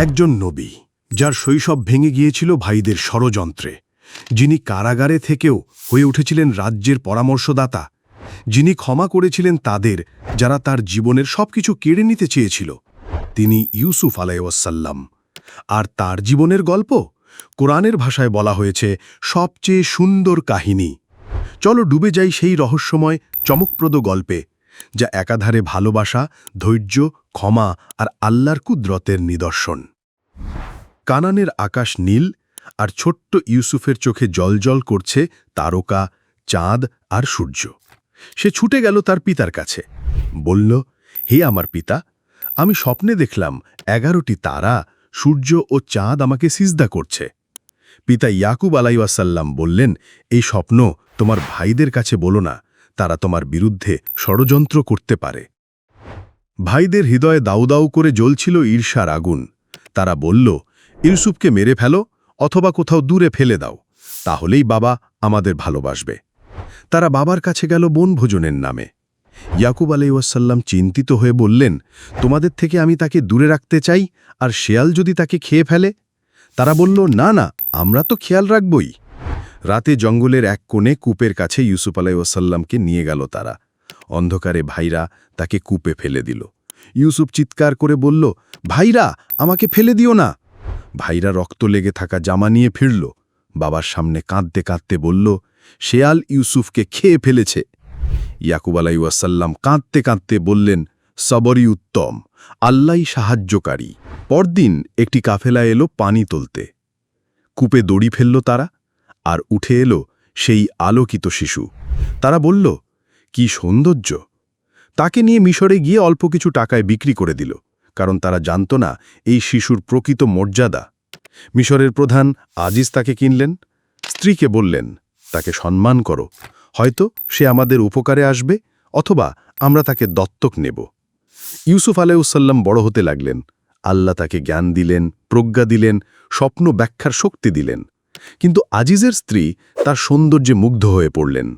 একজন নবী, যার শৈশব ভেঙে গিয়েছিল ভাইদের ষড়যন্ত্রে। যিনি কারাগারে থেকেও হয়ে উঠেছিলেন রাজ্যের পরামর্শদাতা। যিনি ক্ষমা করেছিলেন তাদের, যারা তার জীবনের সবকিছু কেড়ে নিতে চেয়েছিল। তিনি ইউসুফ আলাইসাল্লাম আর তার জীবনের গল্প? কোরআনের ভাষায় বলা হয়েছে, সবচেয়ে সুন্দর কাহিনী। চলো ডুবে যাই সেই রহস্যময়, চমকপ্রদ গল্পে। যা একাধারে ভালোবাসা, ধৈর্য, ক্ষমা আর আল্লাহর কুদরতের নিদর্শন। কানানের আকাশ নীল আর ছোট্ট ইউসুফের চোখে জলজল করছে তারকা, চাঁদ আর সূর্য। সে ছুটে গেল তার পিতার কাছে। বলল, হে আমার পিতা, আমি স্বপ্নে দেখলাম এগারোটি তারা, সূর্য ও চাঁদ আমাকে সিজদা করছে। পিতা ইয়াকুব আলাইসাল্লাম বললেন, এই স্বপ্ন তোমার ভাইদের কাছে বলো না তারা তোমার বিরুদ্ধে ষড়যন্ত্র করতে পারে। ভাইদের হৃদয়ে দাউ দাউ করে জ্বলছিল ঈর্ষার আগুন। তারা বলল, ইউসুফকে মেরে ফেলো অথবা কোথাও দূরে ফেলে দাও, তাহলেই বাবা আমাদের ভালোবাসবে। তারা বাবার কাছে গেল বনভোজনের নামে। ইয়াকুব আলাইসাল্লাম চিন্তিত হয়ে বললেন, তোমাদের থেকে আমি তাকে দূরে রাখতে চাই, আর শেয়াল যদি তাকে খেয়ে ফেলে? তারা বলল, না না, আমরা তো খেয়াল রাখবই। রাতে জঙ্গলের এক কোণে কূপের কাছে ইউসুফ আলাই আলাইসাল্লামকে নিয়ে গেল তারা। অন্ধকারে ভাইরা তাকে কূপে ফেলে দিল। ইউসুফ চিৎকার করে বলল, ভাইরা, আমাকে ফেলে দিও না! ভাইরা রক্ত লেগে থাকা জামা নিয়ে ফিরল। বাবার সামনে কাঁদতে কাঁদতে বলল, শেয়াল ইউসুফকে খেয়ে ফেলেছে। ইয়াকুব আলাইসাল্লাম কাঁদতে কাঁদতে বললেন, সবরই উত্তম আল্লাই সাহায্যকারী। পরদিন একটি কাফেলা এলো পানি তুলতে। কূপে দড়ি ফেলল তারা। আর উঠে এলো সেই আলোকিত শিশু। তারা বলল, কি সৌন্দর্য! তাকে নিয়ে মিশরে গিয়ে অল্প কিছু টাকায় বিক্রি করে দিল, কারণ তারা জানত না এই শিশুর প্রকৃত মর্যাদা। মিশরের প্রধান আজিজ তাকে কিনলেন। স্ত্রীকে বললেন, তাকে সম্মান করো। হয়তো সে আমাদের উপকারে আসবে, অথবা আমরা তাকে দত্তক নেব। ইউসুফ আলাইসাল্লাম বড় হতে লাগলেন। আল্লাহ তাকে জ্ঞান দিলেন, প্রজ্ঞা দিলেন, স্বপ্ন ব্যাখ্যার শক্তি দিলেন। কিন্তু আজিজের স্ত্রী তার সৌন্দর্যে মুগ্ধ হয়ে পড়লেন।